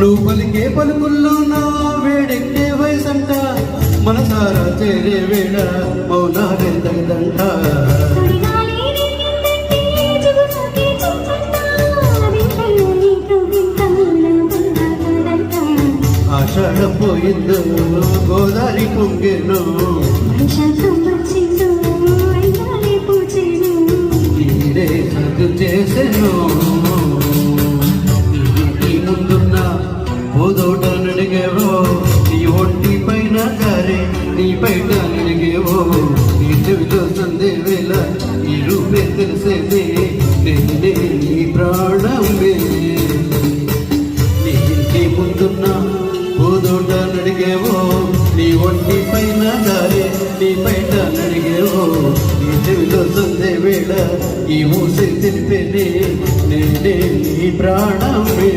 నువ్వు పలికే పలుకుల్లో నా వేడెక్కే వయసంట మనసారా చేరే వేళ మౌనాలే తగిదంట. తొడిగాలి పోయిందో గోదారి పొంగేను. చేసేను. ఓదోట నడిగేవో నీ ఒంటి పైన కారే నీ బయట నడిగేవో. నీ చెవిలో సందే వేళ ఈ రూపే తెలిసేదే. నేనే నీ ప్రాణమే నీ ఇంటి ముందున్న పోదోట నడిగేవో నీ ఒంటి పైన దారే నీ బయట నడిగేవో. నీ చెవిలో సందే వేళ ఈ మూసే తెలిపేనే నేనే నీ ప్రాణమే